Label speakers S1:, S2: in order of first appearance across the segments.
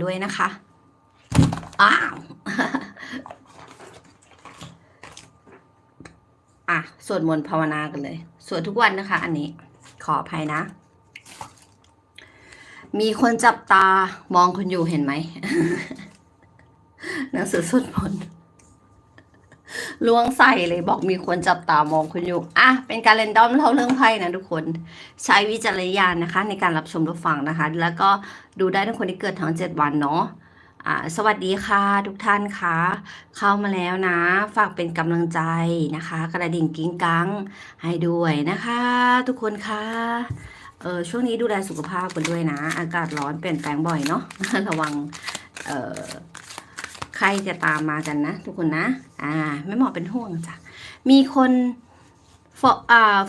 S1: ด้วยนะคะ อ้าว อะ สวดมนต์ภาวนากันเลย สวดทุกวันนะคะ อันนี้ ขออภัยนะ มีคนจับตามองคุณอยู่เห็นไหมหนังสือสวดมนต์ ล้วงใส่เลยบอกมีคนจับตามองคุณอยู่อะเป็นการเรนดอมเล่าเรื่องไพ่นะทุกคนใช้วิจารณญาณนะคะ ในการรับชมรับฟังนะคะ แล้วก็ดูได้ทั้งคนที่เกิดทั้ง 7 วันเนาะอ่าสวัสดีค่ะทุกท่านคะเข้ามาแล้วนะ ฝากเป็นกำลังใจนะคะ กระดิ่งกิ้งกังให้ด้วยนะคะ ทุกคนคะเออช่วงนี้ดูแลสุขภาพกันด้วยนะ อากาศร้อนเปลี่ยนแปลงบ่อยเนาะระวังเออ รจะตามมากันนะ ทุกคนนะ อ่าไม่เหมาะเป็นห่วงจ้ะ มีคนเฝ้า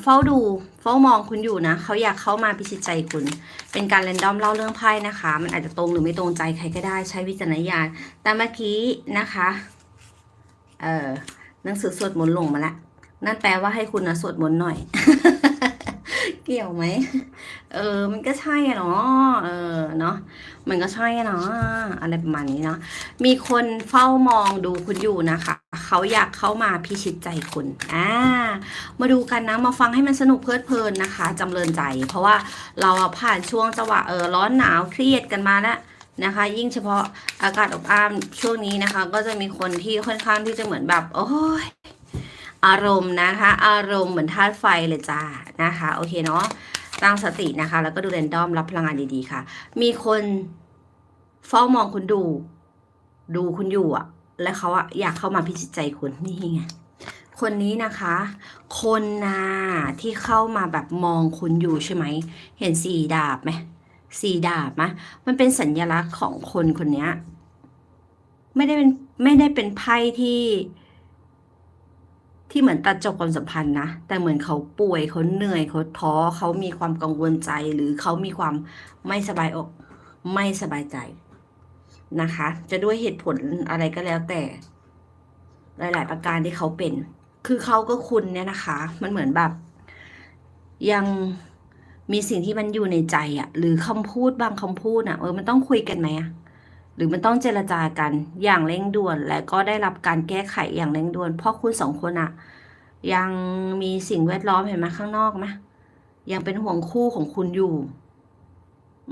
S1: เฝ้าดูเฝ้ามองคุณอยู่นะเขาอยากเข้ามาพิชิตใจคุณ เป็นการเรนดอมเล่าเรื่องไพ่นะคะ มันอาจจะตรงหรือไม่ตรงใจใครก็ได้ใช้วิจารณญาณแต่เมื่อกี้นะคะเออหนังสือสวดมนต์ลงมาแล้วนั่นแปลว่าให้คุณนะสวดมนต์หน่อย กี่ยวไหม เออ มันก็ใช่เนาะ เออ เนาะ มันก็ใช่เนาะ อะไรประมาณนี้เนาะ มีคนเฝ้ามองดูคุณอยู่นะคะ เขาอยากเข้ามาพิชิตใจคุณ อ่า มาดูกันนะ มาฟังให้มันสนุกเพลิดเพลินนะคะ จำเริญใจ เพราะว่าเราผ่านช่วงจังหวะเออร้อนหนาวเครียดกันมาแล้วนะคะ ยิ่งเฉพาะอากาศอบอ้าวช่วงนี้นะคะ ก็จะมีคนที่ค่อนข้างที่จะเหมือนแบบ โอ้ย อารมณ์นะคะ อารมณ์เหมือนธาตุไฟเลยจ้านะคะ โอเคเนาะตั้งสตินะคะ แล้วก็ดูเรนดอมรับพลังงานดีๆค่ะ มีคนเฝ้ามองคุณดู ดูคุณอยู่อะและเขาอะอยากเข้ามาพิชิตใจคุณนี่ไงคนนี้นะคะ คนนาที่เข้ามาแบบมองคุณอยู่ใช่ไหม เห็นสีดาบไหมสีดาบไหมมันเป็นสัญลักษณ์ของคนคนนี้ไม่ได้เป็นไม่ได้เป็นไพ่ที่ ที่เหมือนตัดจบความสัมพันธ์นะแต่เหมือนเขาป่วยเขาเหนื่อยเขาท้อเขามีความกังวลใจหรือเขามีความไม่สบายอกไม่สบายใจนะคะ จะด้วยเหตุผลอะไรก็แล้วแต่ หลาย ๆ ประการที่เขาเป็น คือเขาก็คุณเนี่ยนะคะ มันเหมือนแบบ ยังมีสิ่งที่มันอยู่ในใจอะหรือคำพูดบางคำพูดอะเออมันต้องคุยกันไหมอะ หรือมันต้องเจรจากันอย่างเร่งด่วน และก็ได้รับการแก้ไขอย่างเร่งด่วน เพราะคุณสองคนอะยังมีสิ่งแวดล้อมเห็นไหมข้างนอกไหมยังเป็นห่วงคู่ของคุณอยู่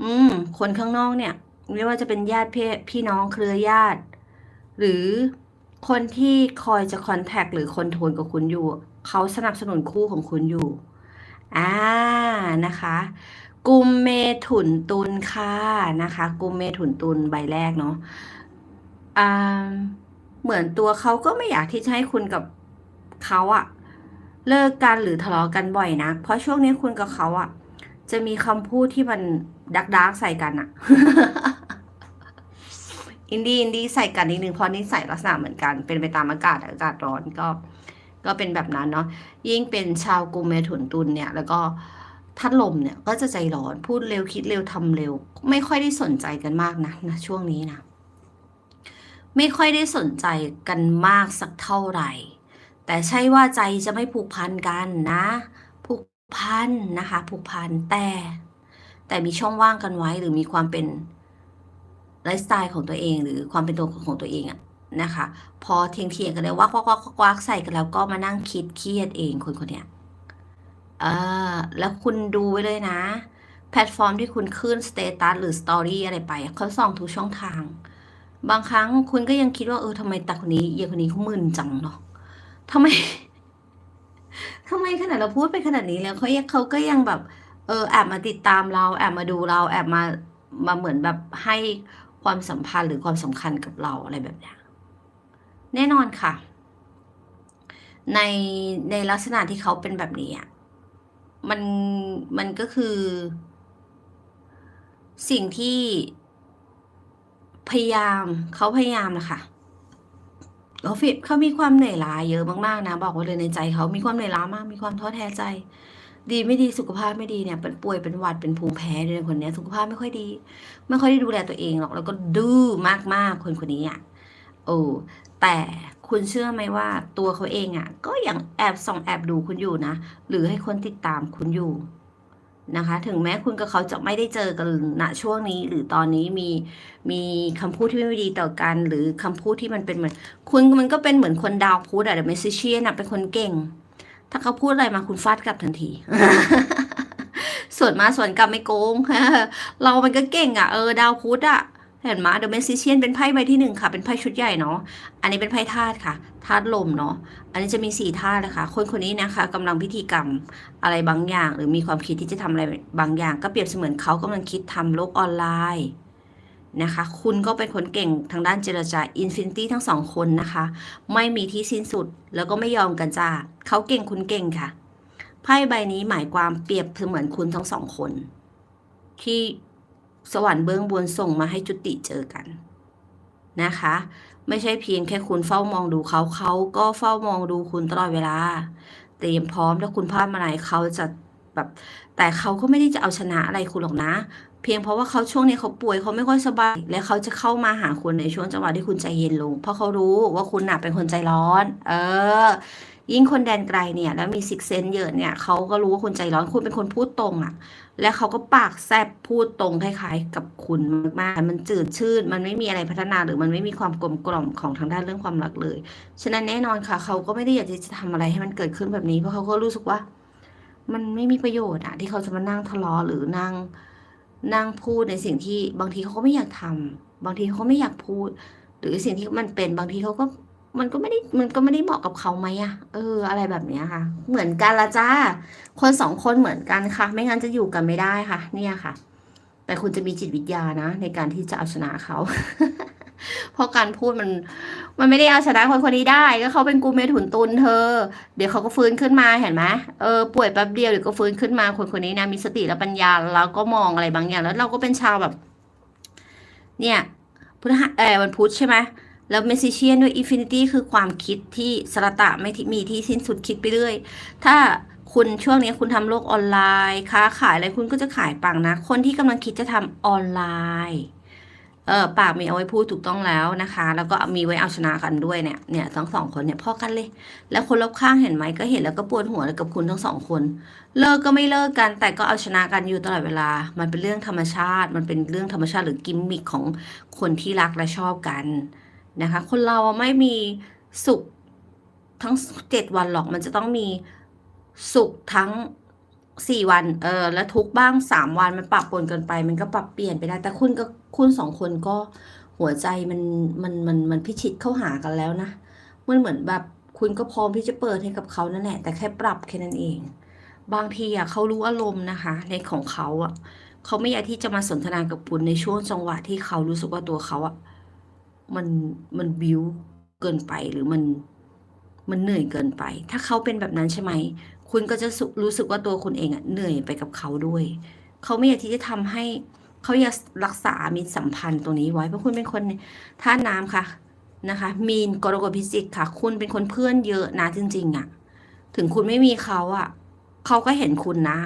S1: อืม คนข้างนอกเนี่ย ไม่ว่าจะเป็นญาติพี่พี่น้องเครือญาติ หรือคนที่คอยจะคอนแทคหรือคอนโทรลกับคุณอยู่ เขาสนับสนุนคู่ของคุณอยู่ อ่านะคะ กุมเมถุนตุลค่ะนะคะ กุมเมถุนตุลใบแรกเนาะอ่าเหมือนตัวเขาก็ไม่อยากที่จะให้คุณกับเขาอะเลิกกันหรือทะเลาะกันบ่อยนะ เพราะช่วงนี้คุณกับเขาอะจะมีคำพูดที่มันดักดักใส่กันอะอินดี้อินดี้ใส่กันนิดนึงเพราะนี่ใส่ลักษณะเหมือนกัน เป็นไปตามอากาศอากาศร้อนก็ ก็เป็นแบบนั้นเนาะยิ่งเป็นชาวกรุงเมถุนตุลเนี่ย แล้วก็ ทัดลมเนี่ยก็จะใจร้อนพูดเร็วคิดเร็วทำเร็ว ไม่ค่อยได้สนใจกันมากนะนะช่วงนี้นะไม่ค่อยได้สนใจกันมากสักเท่าไหร่ แต่ใช่ว่าใจจะไม่ผูกพันกันนะ ผูกพันนะคะ ผูกพันแต่ แต่มีช่องว่างกันไว้หรือมีความเป็นไลฟ์สไตล์ของตัวเองหรือความเป็นตัวของตัวเองอะนะคะ พอเทียงเทียงกันเลยวักวักวักวักวักใส่กันแล้วก็มานั่งคิดเครียดเองคนคนเนี้ย เออแล้วคุณดูไว้เลยนะ แพลตฟอร์มที่คุณขึ้นสเตตัสหรือสตอรี่อะไรไปเขาส่องทุกช่องทาง บางครั้งคุณก็ยังคิดว่าเออทำไมตาคนนี้เยียคนนี้เขามึนจังเนาะทำไมทำไมขนาดเราพูดไปขนาดนี้แล้วเขายังเขาก็ยังแบบ เออแอบมาติดตามเราแอบมาดูเราแอบมามาเหมือนแบบให้ความสัมพันธ์หรือความสำคัญกับเราอะไรแบบนี้แน่นอนค่ะ ในในลักษณะที่เขาเป็นแบบนี้อะ มันมันก็คือ สิ่งที่พยายามเขาพยายามนะคะเขาฟิเขามีความเหนื่อยล้าเยอะมากๆนะ บอกไว้เลยในใจเขามีความเหนื่อยล้ามาก มีความท้อแท้ใจ ดีไม่ดีสุขภาพไม่ดีเนี่ย เป็นป่วยเป็นหวัดเป็นภูมิแพ้ด้วยคนนี้สุขภาพไม่ค่อยดี ไม่ค่อยได้ดูแลตัวเองหรอกแล้วก็ดื้อมากๆคนคนนี้อะโอ้แต่ คุณเชื่อไหมว่าตัวเขาเองอะ ก็ยังแอบส่องแอบดูคุณอยู่นะ หรือให้คนติดตามคุณอยู่นะคะ ถึงแม้คุณกับเขาจะไม่ได้เจอกันณช่วงนี้ หรือตอนนี้มีมีคำพูดที่ไม่ดีต่อกัน หรือคำพูดที่มันเป็นเหมือน คุณมันก็เป็นเหมือนคนดาวพุธอะเดอะเมสซิเชียนอะเป็นคนเก่ง ถ้าเขาพูดอะไรมาคุณฟาดกลับทันทีส่วนมาส่วนกลับไม่โกงเรามันก็เก่งอะเออดาวพุธอะ เห็นไหมเดอะเมสซิเชียนเป็นไพ่ใบที่หนึ่งค่ะ เป็นไพ่ชุดใหญ่เนาะ อันนี้เป็นไพ่ธาตุค่ะ ธาตุลมเนาะ อันนี้จะมีสี่ธาตุนะคะ คนคนนี้นะคะกำลังพิธีกรรมอะไรบางอย่าง หรือมีความคิดที่จะทำอะไรบางอย่าง ก็เปรียบเสมือนเขากำลังคิดทำโลกออนไลน์นะคะ คุณก็เป็นคนเก่งทางด้านเจรจาอินฟินิตี้ทั้งสองคนนะคะ ไม่มีที่สิ้นสุด แล้วก็ไม่ยอมกันจ้าเขาเก่งคุณเก่งค่ะ ไพ่ใบนี้หมายความเปรียบเสมือนคุณทั้งสองคน ที่ สวรรค์เบื้องบนส่งมาให้จุติเจอกันนะคะ ไม่ใช่เพียงแค่คุณเฝ้ามองดูเขาเขาก็เฝ้ามองดูคุณตลอดเวลา เตรียมพร้อมถ้าคุณพลาดมาไหนเขาจะแบบแต่เขาก็ไม่ได้จะเอาชนะอะไรคุณหรอกนะ เพียงเพราะว่าเขาช่วงนี้เขาป่วยเขาไม่ค่อยสบาย และเขาจะเข้ามาหาคุณในช่วงจังหวะที่คุณใจเย็นลง เพราะเขารู้ว่าคุณน่ะเป็นคนใจร้อน เออ ยิ่งคนแดนไกลเนี่ยแล้วมีซิกเซนเยอะเนี่ยเขาก็รู้ว่าคุณใจร้อนคุณเป็นคนพูดตรงอะ่ะ และเขาก็ปากแซบพูดตรงคล้ายๆ กับคุณมากๆมันจืดชืดมันไม่มีอะไรพัฒนาหรือมันไม่มีความกลมกล่อมของทางด้านเรื่องความรักเลย ฉะนั้นแน่นอนค่ะ เขาก็ไม่ได้อยากจะทำอะไรให้มันเกิดขึ้นแบบนี้เพราะเขาก็รู้สึกว่า มันไม่มีประโยชน์อะที่เขาจะมานั่งทะเลาะหรือนั่งนั่งพูดในสิ่งที่บางทีเขาก็ไม่อยากทำบางทีเขาก็ไม่อยากพูด หรือสิ่งที่มันเป็นบางทีเขาก็ มันก็ไม่ได้มันก็ไม่ได้เหมาะกับเขาไหมอะเออ อะไรแบบเนี้ยค่ะ เหมือนกันละจ้า คนสองคนเหมือนกันค่ะ ไม่งั้นจะอยู่กันไม่ได้ค่ะ เนี่ยค่ะ แต่คุณจะมีจิตวิทยานะ ในการที่จะเอาชนะเขา เพราะการพูดมัน มันไม่ได้เอาชนะคนคนนี้ได้ ก็เขาเป็นกูเมถุนตุนเธอ เดี๋ยวเขาก็ฟื้นขึ้นมาเห็นไหมเออป่วยแป๊บเดียวเดี๋ยวก็ฟื้นขึ้นมาคนคนนี้นะมีสติและปัญญาแล้วก็มองอะไรบางอย่าง แล้วเราก็เป็นชาวแบบ เนี่ยพุทธะเออวันพุธใช่ไหม แล้วเมสซิเชียนด้วยอินฟินิตี้คือความคิดที่สระตะไม่มีที่สิ้นสุดคิดไปเรื่อย ถ้าคุณช่วงนี้คุณทำโลกออนไลน์ ค้าขายอะไรคุณก็จะขายปังนะ คนที่กำลังคิดจะทำออนไลน์เออปากมีเอาไว้พูดถูกต้องแล้วนะคะ แล้วก็มีไว้เอาชนะกันด้วยเนี่ยเนี่ยทั้งสองคนเนี่ยพอกันเลย แล้วคนรอบข้างเห็นไหมก็เห็นแล้วก็ปวดหัวเลยกับคุณทั้งสองคน เลิกก็ไม่เลิกกัน แต่ก็เอาชนะกันอยู่ตลอดเวลา มันเป็นเรื่องธรรมชาติ มันเป็นเรื่องธรรมชาติหรือกิมมิคของคนที่รักและชอบกัน นะคะ คนเราอะไม่มีสุขทั้งเจ็ดวันหรอกมันจะต้องมีสุขทั้งสี่วัน เออ แล้วทุกข์บ้างสามวันมันปรับปนกันไป มันก็ปรับเปลี่ยนไปได้ แต่คุณกับคุณสองคนก็หัวใจมันมันมันมันพิชิตเข้าหากันแล้วนะ มันเหมือนแบบคุณก็พร้อมที่จะเปิดให้กับเขานั่นแหละ แต่แค่ปรับแค่นั้นเอง บางทีอะเขารู้อารมณ์นะคะ ในของเขาอะเขาไม่อยากที่จะมาสนทนากับคุณในช่วงจังหวะที่เขารู้สึกว่าตัวเขาอะ มันมันบิวเกินไปหรือมันมันเหนื่อยเกินไป ถ้าเขาเป็นแบบนั้นใช่ไหม คุณก็จะรู้สึกว่าตัวคุณเองอะเหนื่อยไปกับเขาด้วย เขาไม่อยากที่จะทำให้เขาอยากรักษามิตรสัมพันธ์ตรงนี้ไว้ เพราะคุณเป็นคนท่าน้ำค่ะนะคะ มีนกรกฎพิจิกค่ะ คุณเป็นคนเพื่อนเยอะนะจริงๆอะถึงคุณไม่มีเขาอะเขาก็เห็นคุณนะ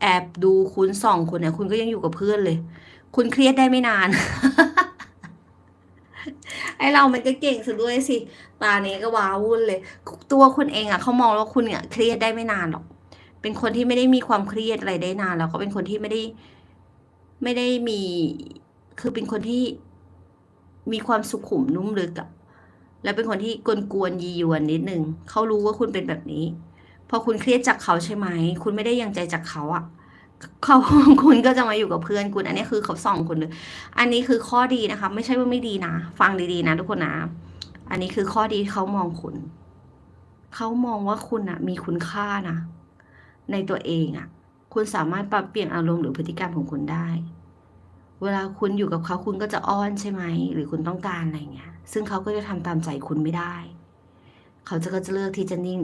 S1: แอบดูคุณส่องคุณเนี่ยคุณก็ยังอยู่กับเพื่อนเลย คุณเครียดได้ไม่นาน ไอเรามันก็เก่งสุดด้วยสิ ตานี้ก็ว้าวุ่นเลย ตัวคุณเองอะเขามองว่าคุณเนี่ยเครียดได้ไม่นานหรอก เป็นคนที่ไม่ได้มีความเครียดอะไรได้นาน แล้วก็เป็นคนที่ไม่ได้ ไม่ได้มี คือเป็นคนที่มีความสุขุมนุ่มลึกอะแล้วเป็นคนที่กวนๆยียวนนิดนึงเขารู้ว่าคุณเป็นแบบนี้ พอคุณเครียดจากเขาใช่ไหม คุณไม่ได้ยังใจจากเขาอะ เขาคุณก็จะมาอยู่กับเพื่อนคุณอันนี้คือเขาส่องคุณเลยอันนี้คือข้อดีนะคะ ไม่ใช่ว่าไม่ดีนะ ฟังดีๆนะทุกคนนะ อันนี้คือข้อดีเขามองคุณ เขามองว่าคุณอะมีคุณค่านะ ในตัวเองอะคุณสามารถปรับเปลี่ยนอารมณ์หรือพฤติกรรมของคุณได้ เวลาคุณอยู่กับเขาคุณก็จะอ้อนใช่ไหม หรือคุณต้องการอะไรเงี้ย ซึ่งเขาก็จะทำตามใจคุณไม่ได้ เขาจะก็จะเลือกที่จะนิ่ง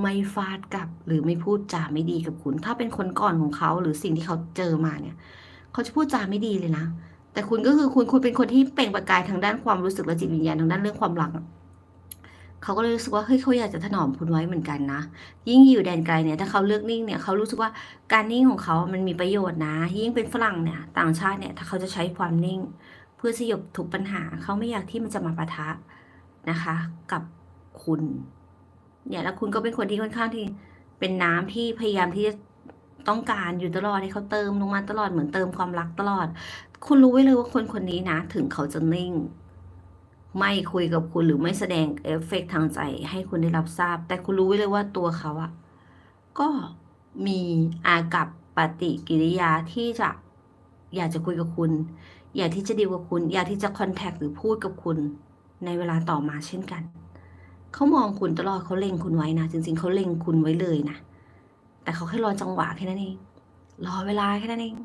S1: ไม่ฟาดกับหรือไม่พูดจาไม่ดีกับคุณ ถ้าเป็นคนก่อนของเขาหรือสิ่งที่เขาเจอมาเนี่ย เขาจะพูดจาไม่ดีเลยนะ แต่คุณก็คือคุณคุณเป็นคนที่เปล่งประกายทางด้านความรู้สึกและจิตวิญญาณทางด้านเรื่องความรักเขาก็เลยรู้สึกว่าเฮ้ยเขาอยากจะถนอมคุณไว้เหมือนกันนะ ยิ่งอยู่แดนไกลเนี่ยถ้าเขาเลือกนิ่งเนี่ยเขารู้สึกว่าการนิ่งของเขา มันมีประโยชน์นะ ยิ่งเป็นฝรั่งเนี่ยต่างชาติเนี่ยถ้าเขาจะใช้ความนิ่ง เพื่อสยบทุกปัญหาเขาไม่อยากที่มันจะมาปะทะนะคะ กับคุณ เนี่ยแล้วคุณก็เป็นคนที่ค่อนข้างที่เป็นน้ำที่พยายามที่จะต้องการอยู่ตลอดให้เขาเติมลงมาตลอดเหมือนเติมความรักตลอด คุณรู้ไว้เลยว่าคนคนนี้นะ ถึงเขาจะนิ่ง ไม่คุยกับคุณหรือไม่แสดงเอฟเฟกต์ทางใจให้คุณได้รับทราบ แต่คุณรู้ไว้เลยว่าตัวเขาอะก็มีอากับปฏิกิริยาที่จะอยากจะคุยกับคุณ อยากที่จะดีกับคุณ อยากที่จะคอนแทคหรือพูดกับคุณในเวลาต่อมาเช่นกัน เขามองคุณตลอดเขาเล็งคุณไว้นะ จริง ๆเขาเล็งคุณไว้เลยนะ แต่เขาแค่รอจังหวะแค่นั้นเอง รอเวลาแค่นั้นเอง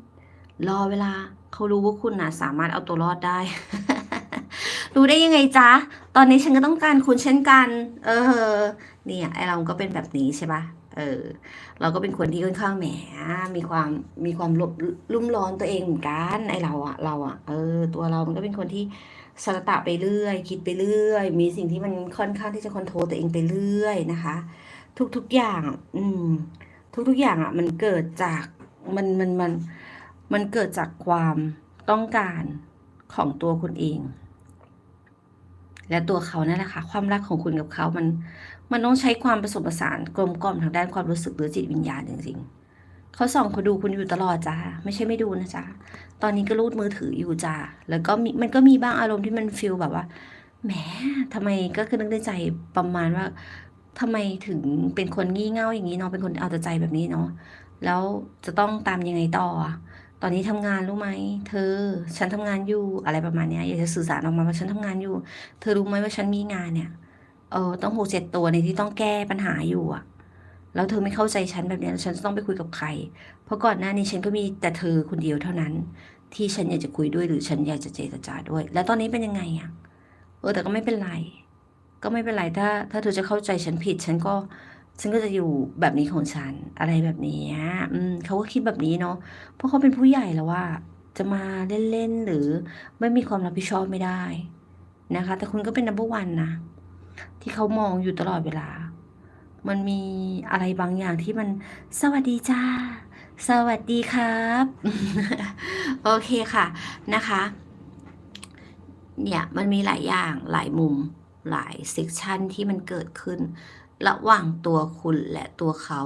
S1: รอเวลา เขารู้ว่าคุณนะสามารถเอาตัวรอดได้ รู้ได้ยังไงจ๊ะ ตอนนี้ฉันก็ต้องการคุณเช่นกัน เออ เนี่ยไอเราก็เป็นแบบนี้ใช่ปะ เออ เราก็เป็นคนที่ค่อนข้างแหมมีความมีความลบลุ่มร้อนตัวเองเหมือนกันไอเราอะเราอะเออ ตัวเรามันก็เป็นคนที่สตะไปเรื่อย คิดไปเรื่อย มีสิ่งที่มันค่อนข้างที่จะคอนโทรลตัวเองไปเรื่อยนะคะ ทุกๆอย่าง อืม ทุกๆอย่างอะมันเกิดจากมันมันมันมันเกิดจากความต้องการของตัวคุณเองและตัวเขานั่นแหละค่ะความรักของคุณกับเขามัน มันต้องใช้ความผสมผสานกลมกล่อมทางด้านความรู้สึกหรือจิตวิญญาณจริงๆเขาส่องคุณดูคุณอยู่ตลอดจ้าไม่ใช่ไม่ดูนะจ๊ะตอนนี้ก็รูดมือถืออยู่จ้าแล้วก็มีมันก็มีบ้างอารมณ์ที่มันฟีลแบบว่าแหมทำไมก็คือนึกในใจประมาณว่าทำไมถึงเป็นคนงี่เง่าอย่างนี้เนาะเป็นคนเอาแต่ใจแบบนี้เนาะแล้วจะต้องตามยังไงต่อ ตอนนี้ทำงานรู้ไหม เธอ ฉันทำงานอยู่อะไรประมาณเนี้ยอยากจะสื่อสารออกมาว่าฉันทำงานอยู่ เธอรู้ไหมว่าฉันมีงานเนี่ย เออต้องหกเจ็ดตัวในที่ต้องแก้ปัญหาอยู่อะแล้วเธอไม่เข้าใจฉันแบบนี้ฉันจะต้องไปคุยกับใคร เพราะก่อนหน้านี้ฉันก็มีแต่เธอคนเดียวเท่านั้น ที่ฉันอยากจะคุยด้วยหรือฉันอยากจะเจรจาด้วย แล้วตอนนี้เป็นยังไงอะเออแต่ก็ไม่เป็นไร ก็ไม่เป็นไรถ้า ถ้าเธอจะเข้าใจฉันผิด ฉันก็ฉันก็จะอยู่แบบนี้ของฉันอะไรแบบนี้อืมเขาก็คิดแบบนี้เนาะเพราะเขาเป็นผู้ใหญ่แล้วว่า จะมาเล่นๆหรือไม่มีความรับผิดชอบไม่ได้นะคะ แต่คุณก็เป็น number one นะ ที่เขามองอยู่ตลอดเวลา มันมีอะไรบางอย่างที่มันสวัสดีจ้า สวัสดีครับ โอเคค่ะนะคะ เนี่ยมันมีหลายอย่างหลายมุมหลายเซกชันที่มันเกิดขึ้น ระหว่างตัวคุณและตัวเขา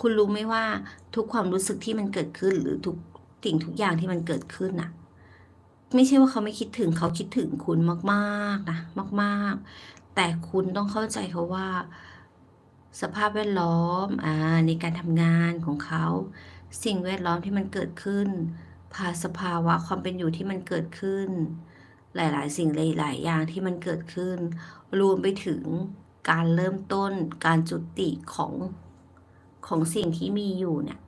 S1: คุณรู้ไหมว่าทุกความรู้สึกที่มันเกิดขึ้นหรือทุกสิ่งทุกอย่างที่มันเกิดขึ้นน่ะไม่ใช่ว่าเขาไม่คิดถึงเขาคิดถึงคุณมาก ๆ นะ มาก แต่คุณต้องเข้าใจเขาว่า สภาพแวดล้อมอ่าในการทำงานของเขา สิ่งแวดล้อมที่มันเกิดขึ้น ภาสภาวะความเป็นอยู่ที่มันเกิดขึ้น หลาย ๆ สิ่งหลาย ๆ อย่างที่มันเกิดขึ้น รวมไปถึงการเริ่มต้นการจุติของของสิ่งที่มีอยู่เนี่ย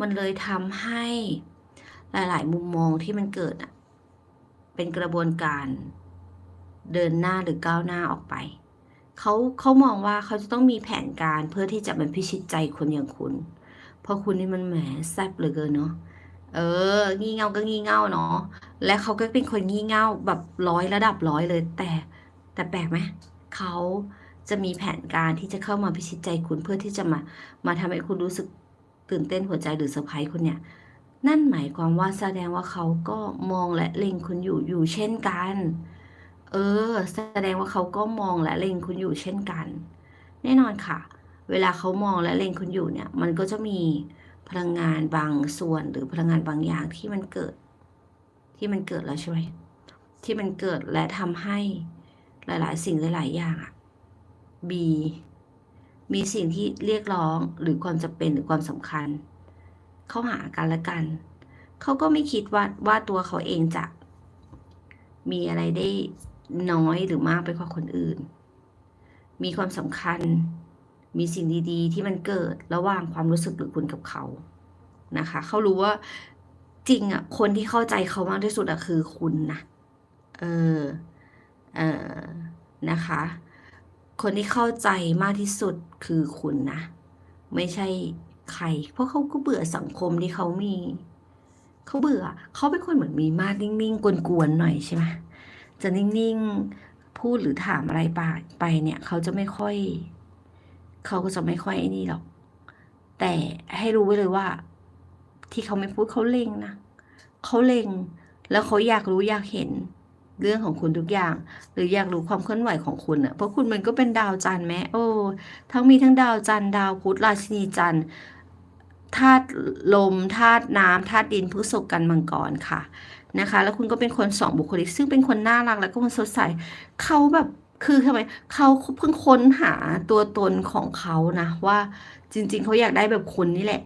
S1: มันเลยทำให้หลาย ๆ มุมมองที่มันเกิดเป็นกระบวนการ เดินหน้าหรือก้าวหน้าออกไป เขาเขามองว่าเขาจะต้องมีแผนการเพื่อที่จะมันพิชิตใจคนอย่างคุณ เพราะคุณนี่มันแหมแซ่บเหลือเกินเนาะเออ งี่เง่าก็งี่เง่าเนาะและเขาก็เป็นคนงี่เง่าแบบร้อยระดับร้อยเลย แต่แต่แปลกไหมเขาจะมีแผนการที่จะเข้ามาพิชิตใจคุณเพื่อที่จะมามาทำให้คุณรู้สึกตื่นเต้นหัวใจหรือเซอร์ไพรส์คุณเนี่ย นั่นหมายความว่าแสดงว่าเขาก็มองและเล็งคุณอยู่อยู่เช่นกัน เออ แสดงว่าเขาก็มองและเล็งคุณอยู่เช่นกัน แน่นอนค่ะ เวลาเขามองและเล็งคุณอยู่เนี่ย มันก็จะมีพลังงานบางส่วนหรือพลังงานบางอย่างที่มันเกิด ที่มันเกิดแล้วใช่ไหมที่มันเกิดและทำให้หลายๆ สิ่งหลาย ๆ อย่างอะบีมีสิ่งที่เรียกร้องหรือความจำเป็นหรือความสำคัญ เข้าหากันและกัน เขาก็ไม่คิดว่าว่าตัวเขาเองจะมีอะไรได้ น้อยหรือมากไปกว่าคนอื่น มีความสำคัญ มีสิ่งดีๆ ที่มันเกิดระหว่างความรู้สึกหรือคุณกับเขา นะคะ เขารู้ว่าจริงอะคนที่เข้าใจเขามากที่สุดอะคือคุณนะ เออ เออ นะคะ คนที่เข้าใจมากที่สุดคือคุณนะ ไม่ใช่ใคร เพราะเขาก็เบื่อสังคมที่เขามี เขาเบื่อ เขาเป็นคนเหมือนมีมาดนิ่งๆ กวนๆ หน่อยใช่ไหม จะนิ่งๆ พูดหรือถามอะไรไปไปเนี่ย เขาจะไม่ค่อย เขาก็จะไม่ค่อยไอ้นี่หรอก แต่ให้รู้ไว้เลยว่า ที่เขาไม่พูดเขาเล็งนะเขาเล็ง แล้วเขาอยากรู้อยากเห็นเรื่องของคุณทุกอย่าง หรืออยากรู้ความเคลื่อนไหวของคุณอะเพราะคุณมันก็เป็นดาวจันทร์แม้โอ้ทั้งมีทั้งดาวจันทร์ดาวพุธราชินีจันทร์ธาตุลมธาตุน้ำธาตุดินพฤษภกันมังกรค่ะ นะคะ แล้วคุณก็เป็นคนสองบุคลิก ซึ่งเป็นคนน่ารักแล้วก็คนสดใสเขาแบบคือทำไมเขาเพิ่งค้นหาตัวตนของเขานะ ว่าจริง ๆเขาอยากได้แบบคุณนี่แหละ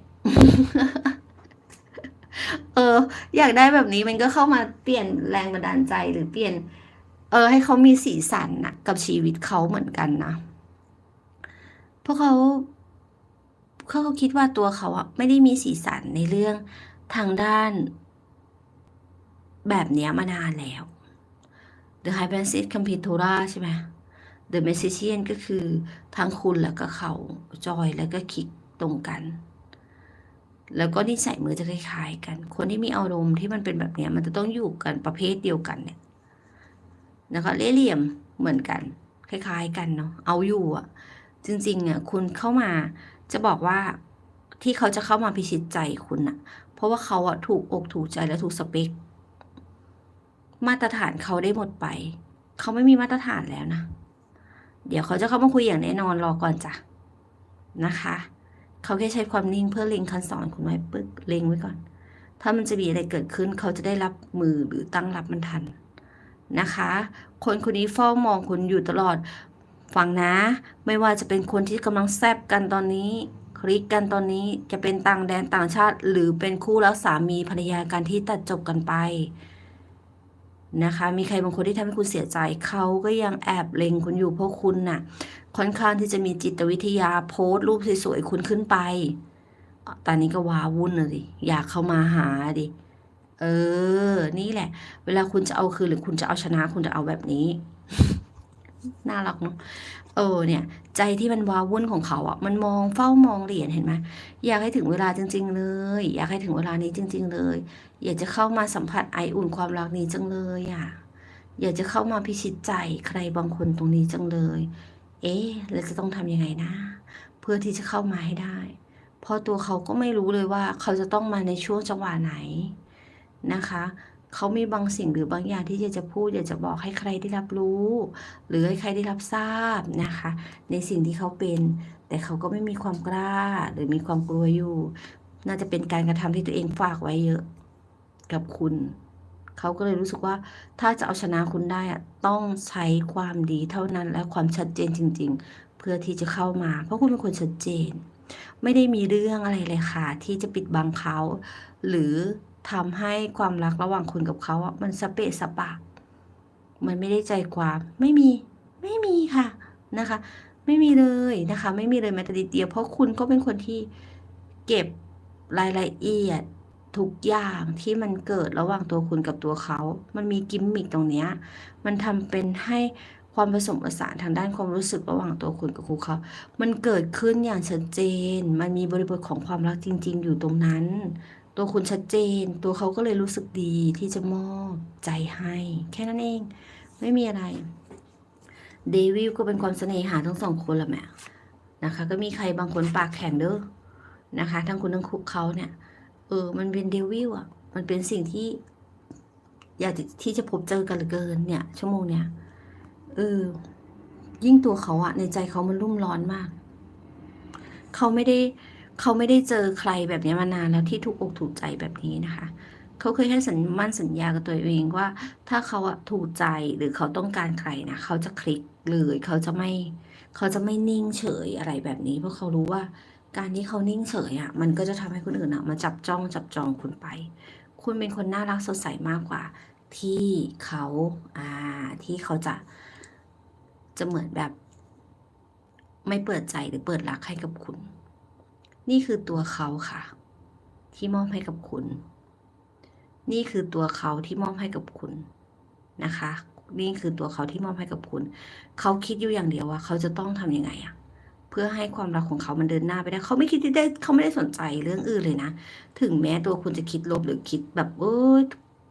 S1: เออ อยากได้แบบนี้มันก็เข้ามาเปลี่ยนแรงบันดาลใจหรือเปลี่ยน เออ ให้เขามีสีสันนะกับชีวิตเขาเหมือนกันนะเพราะเขาเขาเขาคิดว่าตัวเขาอะไม่ได้มีสีสันในเรื่องทางด้าน แบบนี้มานานแล้ว The High Priestess c o m p i t o r a ใช่ไหม The Magician ก็คือทั้งคุณแล้วก็เขาจอยแล้วก็คิกตรงกัน แล้วก็นิสัยมือจะคล้ายๆกัน คนที่มีอารมณ์ที่มันเป็นแบบนี้มันจะต้องอยู่กันประเภทเดียวกันเนี่ยนะคะเล่ห์เหลี่ยมเหมือนกัน คล้าย ๆ กันเนาะเอาอยู่อะจริงๆอะคุณเข้ามาจะบอกว่าที่เขาจะเข้ามาพิชิตใจคุณอะเพราะว่าเขาอะถูกอกถูกใจและถูกสเปค มาตรฐานเขาได้หมดไป เขาไม่มีมาตรฐานแล้วนะ เดี๋ยวเขาจะเข้ามาคุยอย่างแน่นอนรอก่อนจ้ะนะคะ เขาแค่ใช้ความนิ่งเพื่อเล็งคันสอนคุณไว้ปึ๊กเล็งไว้ก่อน ถ้ามันจะมีอะไรเกิดขึ้น เขาจะได้รับมือหรือตั้งรับมันทันนะคะ คนคนนี้เฝ้ามองคุณอยู่ตลอดฟังนะ ไม่ว่าจะเป็นคนที่กำลังแซบกันตอนนี้ คลิกกันตอนนี้จะเป็นต่างแดนต่างชาติ หรือเป็นคู่แล้วสามีภรรยากันที่ตัดจบกันไป นะคะ มีใครบางคนที่ทำให้คุณเสียใจ เขาก็ยังแอบเล็งคุณอยู่เพราะคุณน่ะ ค่อนข้างที่จะมีจิตวิทยาโพสต์รูปสวยๆคุณขึ้นไป ตอนนี้ก็ว้าวุ่นเลยดิอยากเข้ามาหาดิ เออ นี่แหละ เวลาคุณจะเอาคืนหรือคุณจะเอาชนะคุณจะเอาแบบนี้ น่ารักเนาะ เออเนี่ย ใจที่มันว้าวุ่นของเขาอะ่ะ มันมองเฝ้ามองเหรียญเห็นไหมอยากให้ถึงเวลาจริง ๆ เลย อยากให้ถึงเวลานี้จริง ๆ เลย อยากจะเข้ามาสัมผัสไออุ่นความรักนี้จังเลยอะ่ะอยากจะเข้ามาพิชิตใจใครบางคนตรงนี้จังเลย เอ๊ะแล้วจะต้องทำยังไงนะ เพื่อที่จะเข้ามาให้ได้ เพราะตัวเขาก็ไม่รู้เลยว่าเขาจะต้องมาในช่วงจังหวะไหนนะคะ เขามีบางสิ่งหรือบางอย่างที่อยากจะพูดอยากจะบอกให้ใครได้รับรู้ หรือให้ใครได้รับทราบนะคะ ในสิ่งที่เขาเป็น แต่เขาก็ไม่มีความกล้าหรือมีความกลัวอยู่ น่าจะเป็นการกระทำที่ตัวเองฝากไว้เยอะ กับคุณ เขาก็เลยรู้สึกว่าถ้าจะเอาชนะคุณได้ต้องใช้ความดีเท่านั้นและความชัดเจนจริง ๆ เพื่อที่จะเข้ามา เพราะคุณเป็นคนชัดเจน ไม่ได้มีเรื่องอะไรเลยค่ะ ที่จะปิดบังเขา หรือ ทำให้ความรักระหว่างคุณกับเขาอะมันสเปะสปะ มันไม่ได้ใจความไม่มีไม่มีค่ะนะคะ ไม่มีเลยนะคะ ไม่มีเลยแม้แต่นิดเดียวเพราะคุณก็เป็นคนที่เก็บรายละเอียดทุกอย่างที่มันเกิดระหว่างตัวคุณกับตัวเขา มันมีกิมมิคตรงเนี้ย มันทำเป็นให้ความผสมผสานทางด้านความรู้สึกระหว่างตัวคุณกับคู่เขา มันเกิดขึ้นอย่างชัดเจน มันมีบริบทของความรักจริง ๆ อยู่ตรงนั้น ตัวคุณชัดเจน ตัวเขาก็เลยรู้สึกดีที่จะมอบใจให้ แค่นั้นเอง ไม่มีอะไร เดวิลก็เป็นความเสน่หาทั้งสองคนละแม่นะคะ ก็มีใครบางคนปากแข็งเด้อนะคะ ทั้งคุณทั้งคุกเขาเนี่ย เออ มันเป็นเดวิลอะ มันเป็นสิ่งที่อยากที่จะพบเจอกันเหลือเกินเนี่ย ชั่วโมงเนี้ยเออยิ่งตัวเขาอะในใจเขามันรุ่มร้อนมาก เขาไม่ได้ เขาไม่ได้เจอใครแบบนี้มานานแล้วที่ถูกอกถูกใจแบบนี้นะคะ เขาเคยให้สัญมั่นสัญญากับตัวเองว่า ถ้าเขาอะถูกใจหรือเขาต้องการใครนะเขาจะคลิกเลยเขาจะไม่เขาจะไม่นิ่งเฉยอะไรแบบนี้ เพราะเขารู้ว่าการที่เขานิ่งเฉยอะมันก็จะทำให้คนอื่นอะมาจับจ้องจับจองคุณไป คุณเป็นคนน่ารักสดใสมากกว่า ที่เขาอ่าที่เขาจะจะเหมือนแบบ ไม่เปิดใจหรือเปิดรักให้กับคุณ นี่คือตัวเขาค่ะ ที่มอบให้กับคุณ นี่คือตัวเขาที่มอบให้กับคุณนะคะ นี่คือตัวเขาที่มอบให้กับคุณ เขาคิดอยู่อย่างเดียวว่า เขาจะต้องทำยังไงอะเพื่อให้ความรักของเขามันเดินหน้าไปได้ เขาไม่คิดที่ได้เขาไม่ได้สนใจเรื่องอื่นเลยนะ ถึงแม้ตัวคุณจะคิดลบหรือคิดแบบเออ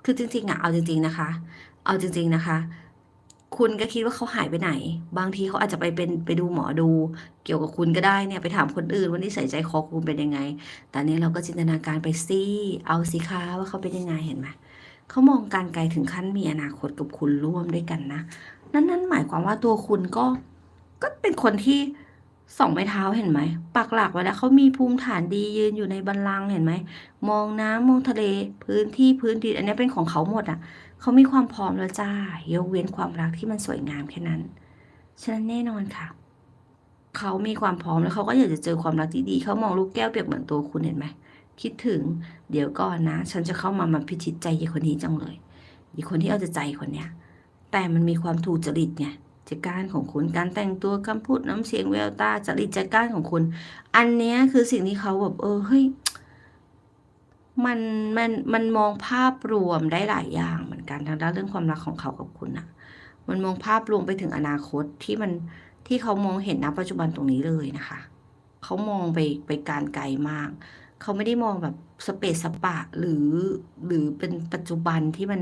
S1: คือจริงๆอะเอาจริง ๆนะคะ เอาจริง ๆนะคะ คุณก็คิดว่าเขาหายไปไหน บางทีเขาอาจจะไปเป็นไปดูหมอดู เกี่ยวกับคุณก็ได้เนี่ยไปถามคนอื่นว่านิสัยใจคอคุณเป็นยังไง แต่เนี้เราก็จินตนาการไปสิเอาสิคะว่าเขาเป็นยังไงเห็นไหมเขามองการไกลถึงขั้นมีอนาคตกับคุณร่วมด้วยกันนะ นั่นนั่นหมายความว่าตัวคุณก็ก็เป็นคนที่ สองไม้เท้าเห็นไหมปักหลักไว้แล้วเขามีภูมิฐานดียืนอยู่ในบัลลังเห็นไหมมองน้ำมองทะเลพื้นที่พื้นดินอันนี้เป็นของเขาหมดอะเขามีความพร้อมแล้วจ้ายกเว้นความรักที่มันสวยงามแค่นั้นฉะนั้นแน่นอนค่ะ เขามีความพร้อมแล้วเขาก็อยากจะเจอความรักที่ดีเขามองลูกแก้วเปรียบเหมือนตัวคุณเห็นไหมคิดถึงเดี๋ยวก่อนนะ ฉันจะเข้ามามาพิชิตใจยีคนนี้จังเลยยีคนที่เอาแต่ใจคนเนี้ยแต่มันมีความถูกจริตไง จัดการของคุณการแต่งตัวคำพูดน้ำเสียงแววตาจริตจัดการของคุณ อันเนี้ยคือสิ่งที่เขาแบบเออเฮ้ยมันมันมันมองภาพรวมได้หลายอย่างเหมือนกันทางด้านเรื่องความรักของเขากับคุณอะมันมองภาพรวมไปถึงอนาคตที่มันที่เขามองเห็นณปัจจุบันตรงนี้เลยนะคะ เขามองไปไปการไกลมาก เขาไม่ได้มองแบบสเปซสปะหรือหรือเป็นปัจจุบันที่มัน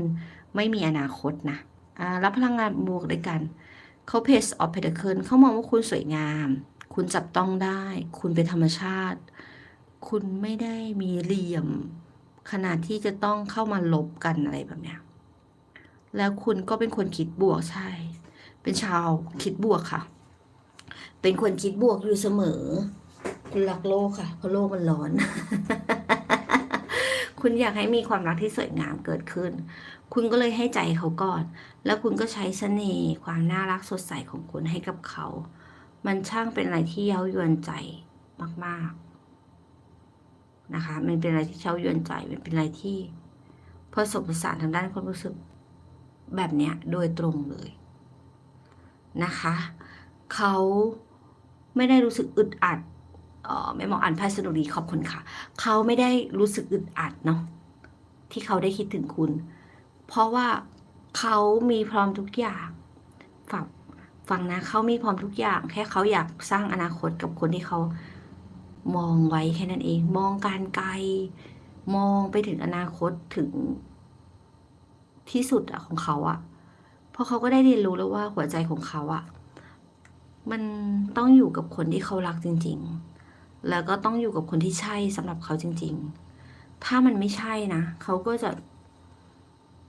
S1: ไม่มีอนาคตนะอ่ารับพลังงานบวกด้วยกัน เขาเพสออฟเพดเคิลเขามองว่าคุณสวยงาม คุณจับต้องได้ คุณเป็นธรรมชาติ คุณไม่ได้มีเหลี่ยม ขนาดที่จะต้องเข้ามาลบกันอะไรแบบเนี้ยแล้วคุณก็เป็นคนคิดบวกใช่ เป็นชาวคิดบวกค่ะ เป็นคนคิดบวกอยู่เสมอ คุณรักโลกค่ะ เพราะโลกมันร้อน คุณอยากให้มีความรักที่สวยงามเกิดขึ้น คุณก็เลยให้ใจเขาก่อน แล้วคุณก็ใช้เสน่ห์ความน่ารักสดใสของคุณให้กับเขา มันช่างเป็นอะไรที่เย้ายวนใจมาก ๆ นะคะ มันเป็นอะไรที่เย้ายวนใจ มันเป็นอะไรที่ผสมผสานทางด้านความรู้สึกแบบเนี้ยโดยตรงเลยนะคะ เขาไม่ได้รู้สึกอึดอัดอ่อไม่มออ่านไพ่สนุกดีขอบคุณค่ะ เขาไม่ได้รู้สึกอึดอัดเนาะที่เขาได้คิดถึงคุณ เพราะว่าเขามีพร้อมทุกอย่างฟังฟังนะเขามีพร้อมทุกอย่าง แค่เขาอยากสร้างอนาคตกับคนที่เขามองไว้แค่นั้นเอง มองการไกล มองไปถึงอนาคตถึงที่สุดอะของเขาอะเพราะเขาก็ได้เรียนรู้แล้วว่าหัวใจของเขาอะมันต้องอยู่กับคนที่เขารักจริง ๆ แล้วก็ต้องอยู่กับคนที่ใช่สำหรับเขาจริง ๆ ถ้ามันไม่ใช่นะเขาก็จะ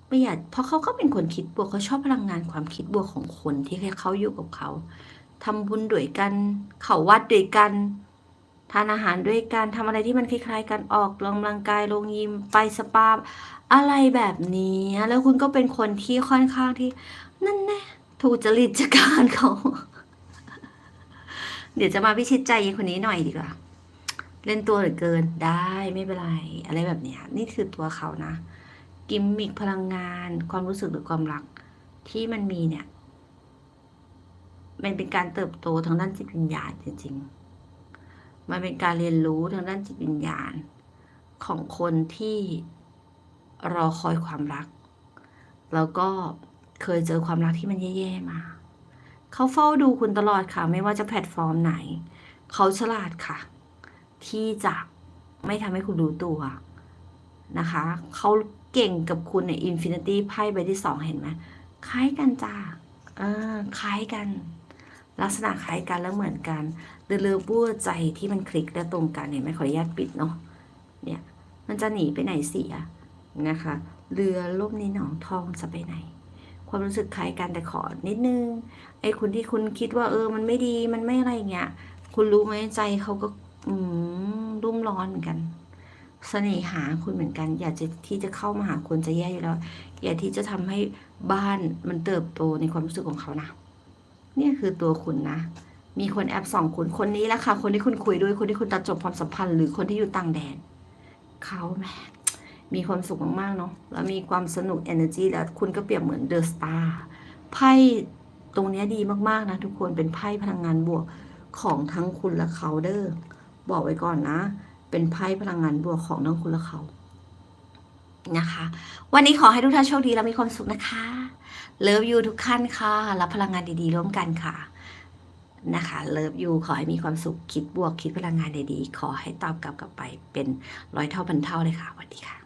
S1: ไม่อยากเพราะเขาก็เป็นคนคิดบวกเขาชอบพลังงานความคิดบวกของคนที่เขาอยู่กับเขาทำบุญด้วยกัน เขาวัดด้วยกัน ทานอาหารด้วยกันทำอะไรที่มันคล้ายๆกันออกกำลังกายลงยิมไปสปาอะไรแบบนี้แล้วคุณก็เป็นคนที่ค่อนข้างที่ นั่นแน่ถูกจริตจักการเขา เดี๋ยวจะมาพิชิตใจยายคนนี้หน่อยดีกว่า เล่นตัวเหลือเกินได้ไม่เป็นไร อะไรแบบเนี้ย นี่คือตัวเขานะ กิมมิคพลังงาน ความรู้สึกหรือความรักที่มันมีเนี่ย มันเป็นการเติบโตทางด้านจิตวิญญาณจริงๆ มันเป็นการเรียนรู้ทางด้านจิตวิญญาณ ของคนที่รอคอยความรัก แล้วก็เคยเจอความรักที่มันแย่ๆมา เขาเฝ้าดูคุณตลอดค่ะ ไม่ว่าจะแพลตฟอร์มไหน เขาฉลาดค่ะ ที่จะไม่ทำให้คุณรู้ตัวนะคะ เขา เก่งกับคุณในอินฟินิตี้ไพ่ใบที่สองเห็นไหมคล้ายกันจ้าเออคล้ายกัน ลักษณะคล้ายกันแล้วเหมือนกันเรือเรือบัวใจที่มันคลิกและตรงกันเห็นไหมขออนุญาตปิดเนาะเนี่ยมันจะหนีไปไหนเสียนะคะ เรือล่มในหนองทองจะไปไหน ความรู้สึกคล้ายกันแต่ขอนิดนึงไอ้คุณที่คุณคิดว่าเออมันไม่ดีมันไม่อะไรเงี้ยคุณรู้ไหมใจเขาก็อืมรุ่มร้อนเหมือนกัน เสน่หาคุณเหมือนกัน อยากจะที่จะเข้ามาหาคุณจะแย่อยู่แล้ว อยากที่จะทำให้บ้านมันเติบโตในความรู้สึกของเขานะเนี่ยคือตัวคุณนะ มีคนแอบส่องคุณคนนี้แหละค่ะ คนที่คุณคุยด้วยคนที่คุณตัดจบความสัมพันธ์หรือคนที่อยู่ต่างแดนเขาแม่มีความสุขมากๆเนาะแล้วมีความสนุก energy แล้วคุณก็เปรียบเหมือนเดอะสตาร์ไพ่ตรงนี้ดีมากๆนะทุกคนเป็นไพ่พลังงานบวกของทั้งคุณและเขาเด้อบอกไว้ก่อนนะ เป็นไพ่พลังงานบวกของทั้งคุณและเขานะคะ วันนี้ขอให้ทุกท่านโชคดีและมีความสุขนะคะ เลิฟยูทุกท่านค่ะ รับพลังงานดีๆ ร่วมกันค่ะนะคะเลิฟยูขอให้มีความสุขคิดบวกคิดพลังงานดีๆ ขอให้ตอบกลับกลับไปเป็นร้อยเท่าพันเท่าเลยค่ะสวัสดีค่ะ